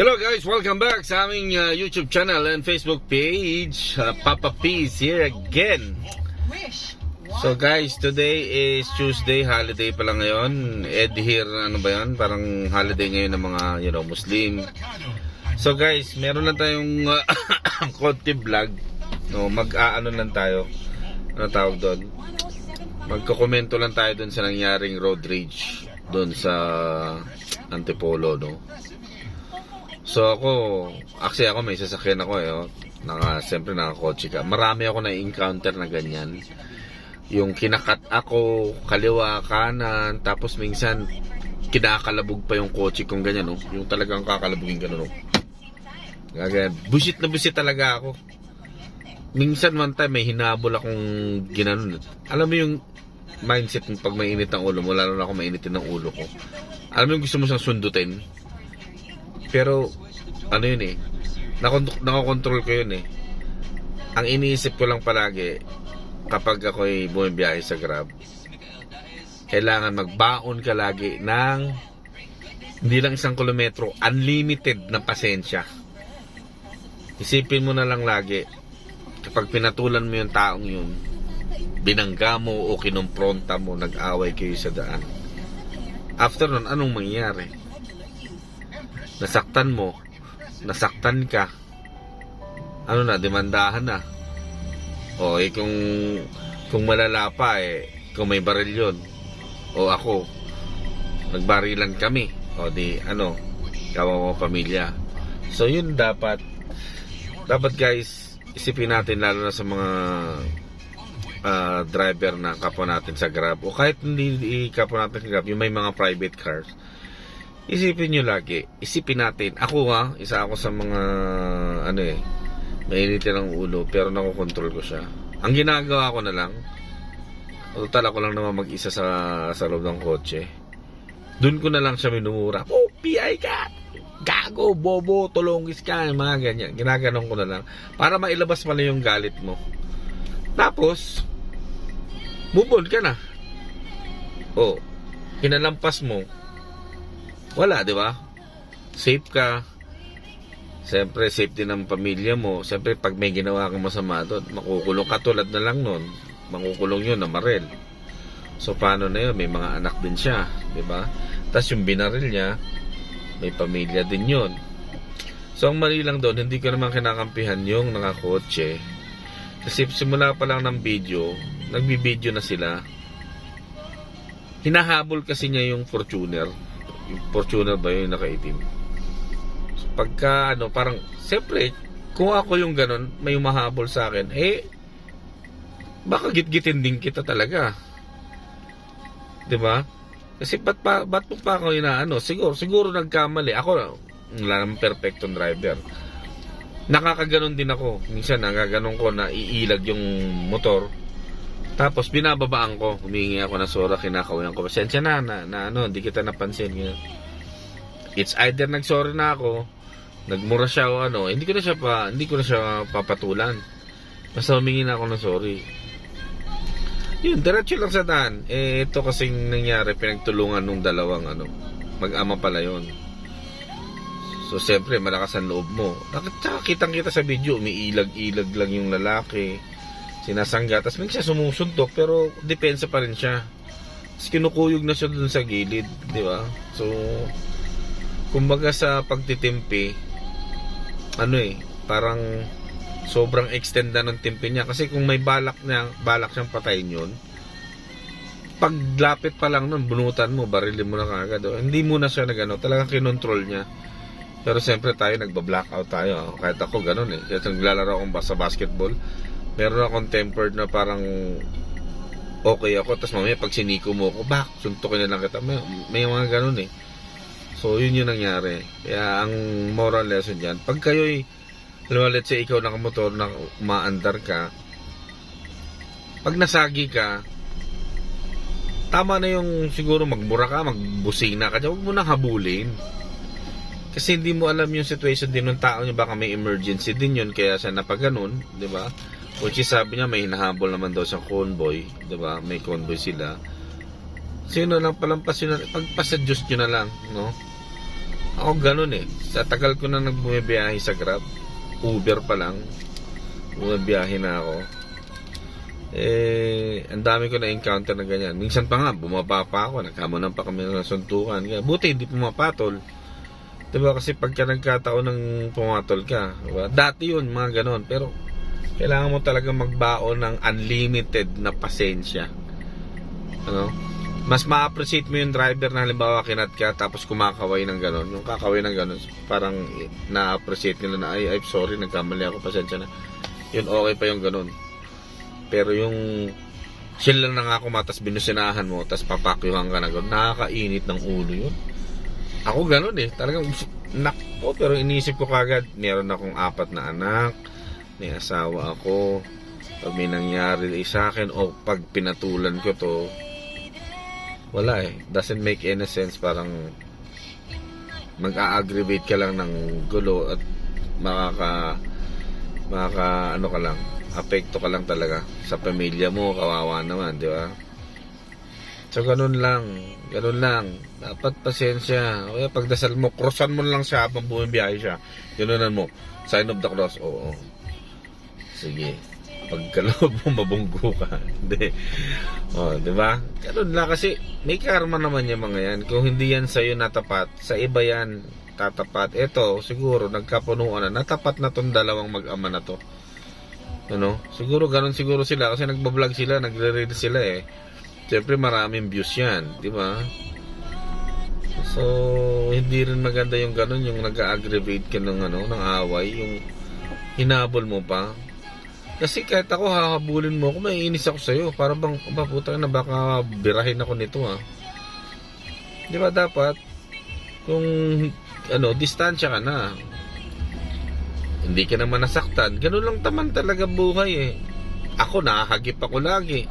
Hello guys, welcome back sa aming uh, YouTube channel and Facebook page. Uh, Papa P is here again. So guys, today is Tuesday, holiday pa lang ngayon. Ed here, ano ba yan? Parang holiday ngayon ng mga, you know, Muslim. So guys, meron lang tayong uh, konti vlog. No, mag-aano lang tayo. Ano tawag doon? Magkokomento lang tayo doon sa nangyaring road rage doon sa Antipolo, no? So ako, actually ako may sasakyan ako eh. Oh. Naka, siyempre nakakotse ka. Marami ako na-encounter na ganyan. Yung kinakat ako, kaliwa, kanan, tapos minsan kinakalabog pa yung kotse kong ganyan, no? Yung talagang kakalabugin gano'n, no? Gaga, busit na busit talaga ako. Minsan one time may hinabol akong ginanon. Alam mo yung mindset mo pag mainit ang ulo mo, lalo na ako mainitin ng ulo ko. Alam mo yung gusto mo siyang sundutin? Pero, ano yun eh, nakakontrol ko yun eh. Ang iniisip ko lang palagi, kapag ako'y bumibiyahe sa Grab, kailangan magbaon ka lagi ng hindi lang isang kilometro, unlimited na pasensya. Isipin mo na lang lagi, kapag pinatulan mo yung taong yun, binangga mo o kinumpronta mo, nag-away kayo sa daan. After nun, anong mangyayari? Nasaktan mo, nasaktan ka, ano na, demandahan na. O, eh, kung, kung malala pa, eh, kung may baril yun, o ako, nagbarilan kami, o di, ano, kawawa pamilya. So, yun dapat, dapat guys, isipin natin lalo na sa mga ah, driver na kapwa natin sa Grab. O kahit hindi kapwa natin sa Grab, yung may mga private cars isipin nyo lagi, isipin natin, ako nga, isa ako sa mga, ano eh, mainitin ang ulo, pero nakokontrol ko siya. Ang ginagawa ko na lang, total ako lang naman mag-isa sa, sa loob ng kotse. Doon ko na lang siya minumura. Oh, PI ka! Gago, bobo, tulongis ka, mga ganyan. Ginaganon ko na lang. Para mailabas pala yung galit mo. Tapos, move on ka na. Oh, kinalampas mo, wala, di ba? Safe ka. Siyempre, safe din ang pamilya mo. Siyempre, pag may ginawa kang masama doon, makukulong ka tulad na lang noon. Makukulong yun na marel. So, paano na yun? May mga anak din siya, di ba? Tapos yung binaril niya, may pamilya din yun. So, ang mali lang doon, hindi ko naman kinakampihan yung nakakotse. Kasi simula pa lang ng video, nagbibideo na sila. Hinahabol kasi niya yung Fortuner yung Fortuner ba yun yung nakaitim? So, pagka ano parang siyempre kung ako yung ganun may umahabol sa akin eh baka gitgitin din kita talaga. 'di ba? Kasi ba't pa ba't mo pa ako inaano? Siguro siguro nagkamali. Ako wala namang perfectong driver. Nakakaganon din ako. Minsan nagaganon ko na iilag yung motor tapos binababaan ko, humingi ako ng sora, kinakawayan ko. Pasensya na, na, na ano, hindi kita napansin. Ganyan. It's either nagsorry na ako, nagmura siya o ano, hindi ko na siya pa, hindi ko na siya papatulan. Basta humingi na ako ng sorry. Yun, diretso lang sa daan. Eh, ito kasing nangyari, pinagtulungan nung dalawang ano, mag-ama pala yon. So, siyempre, malakas ang loob mo. Nakita, kitang kita sa video, umiilag-ilag lang yung lalaki sinasangga. Tapos minsan sumusuntok pero depensa pa rin siya. Tapos kinukuyog na siya dun sa gilid, di ba? So, kumbaga sa pagtitimpi, ano eh, parang sobrang extend na ng timpi niya. Kasi kung may balak niya, balak siyang patayin yun, paglapit pa lang nun, bunutan mo, barilin mo na kagad. Oh. Hindi mo na siya nagano, talagang kinontrol niya. Pero siyempre tayo, nagba-blackout tayo. Kahit ako ganun eh. Kahit naglalaro akong sa basketball, meron akong tempered na parang okay ako. Tapos mamaya pag siniko mo ako bak suntukin na lang kita. May, may mga ganun eh. So yun yung nangyari. Kaya ang moral lesson dyan pag kayo'y let's say ikaw nakamotor na umaandar ka pag nasagi ka tama na yung siguro magmura ka magbusina ka dyan. Huwag mo nang habulin. Kasi hindi mo alam yung situation din ng tao niya. Baka may emergency din yun kaya siya napaganon di ba Which is sabi niya may hinahabol naman daw sa convoy, 'di ba? May convoy sila. Sino lang palampas yun na, pagpasa Diyos nyo na lang, no? Ako ganun eh. Sa tagal ko na nagbumibiyahe sa Grab, Uber pa lang, bumibiyahe na ako. Eh, ang dami ko na encounter na ganyan. Minsan pa nga, bumaba pa ako, nagkamunan pa kami ng suntukan. Buti hindi pumapatol. Diba kasi pagka nagkataon ng pumatol ka, diba? dati yun, mga ganon. Pero, kailangan mo talaga magbaon ng unlimited na pasensya. Ano? Mas ma-appreciate mo yung driver na halimbawa kinat ka tapos kumakaway ng ganon. Yung kakaway ng ganon, parang na-appreciate nila na ay, ay sorry, nagkamali ako, pasensya na. Yun okay pa yung ganon. Pero yung sila lang nangako matas binusinahan mo, tas papakyuhan ka na gano'n, nakakainit ng ulo yun. Ako gano'n eh, talagang nako, pero inisip ko kagad, meron akong apat na anak, may asawa ako, pag may nangyari sa akin, o pag pinatulan ko to, wala eh, doesn't make any sense, parang mag-a-aggravate ka lang ng gulo at makaka makaka ano ka lang apekto ka lang talaga. Sa pamilya mo kawawa naman di ba? So ganun lang. Ganun lang. Dapat pasensya. Kaya pagdasal mo crossan mo lang siya habang bumibiyahe siya. Ganunan mo. Sign of the cross. Oo sige. Pagkaloob mo mabunggo ka. Hindi. Oh di ba? Ganun lang kasi may karma naman yung mga yan. Kung hindi yan sa'yo natapat sa iba yan tatapat. Eto siguro nagkapunuan na. Natapat na tong dalawang mag-ama na to. Ano? Siguro ganun siguro sila. Kasi nagbablog sila nagre-read sila eh. Siyempre maraming views yan, di ba? So, hindi rin maganda yung ganun, yung nag-aggravate ka ng, ano, ng away, yung hinabol mo pa. Kasi kahit ako hahabulin mo ako, may inis ako sa'yo. Para bang, ba puta na baka birahin ako nito ha. Di ba dapat, kung, ano, distansya ka na. Hindi ka naman nasaktan. Ganun lang taman talaga buhay eh. Ako, nakahagip ako lagi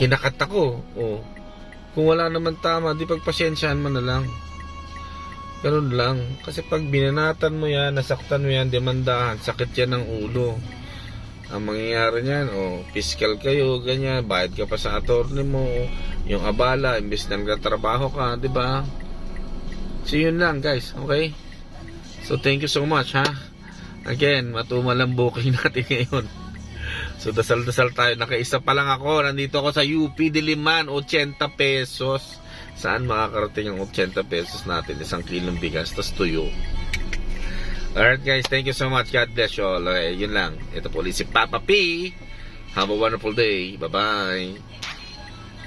kinakat ako. O, kung wala naman tama, di pagpasensyahan mo na lang. Ganun lang. Kasi pag binanatan mo yan, nasaktan mo yan, demandahan, sakit yan ng ulo. Ang mangyayari niyan, o, fiscal kayo, ganyan, bayad ka pa sa attorney mo, yung abala, imbes na nagtatrabaho ka, di ba? So, yun lang, guys, okay? So, thank you so much, ha? Again, matumal ang booking natin ngayon. So dasal-dasal tayo. Nakaisa pa lang ako. Nandito ako sa UP Diliman. 80 pesos. Saan makakarating ang 80 pesos natin? Isang kilong bigas. Tapos tuyo. Alright guys. Thank you so much. God bless you all. Okay, yun lang. Ito po ulit si Papa P. Have a wonderful day. Bye-bye.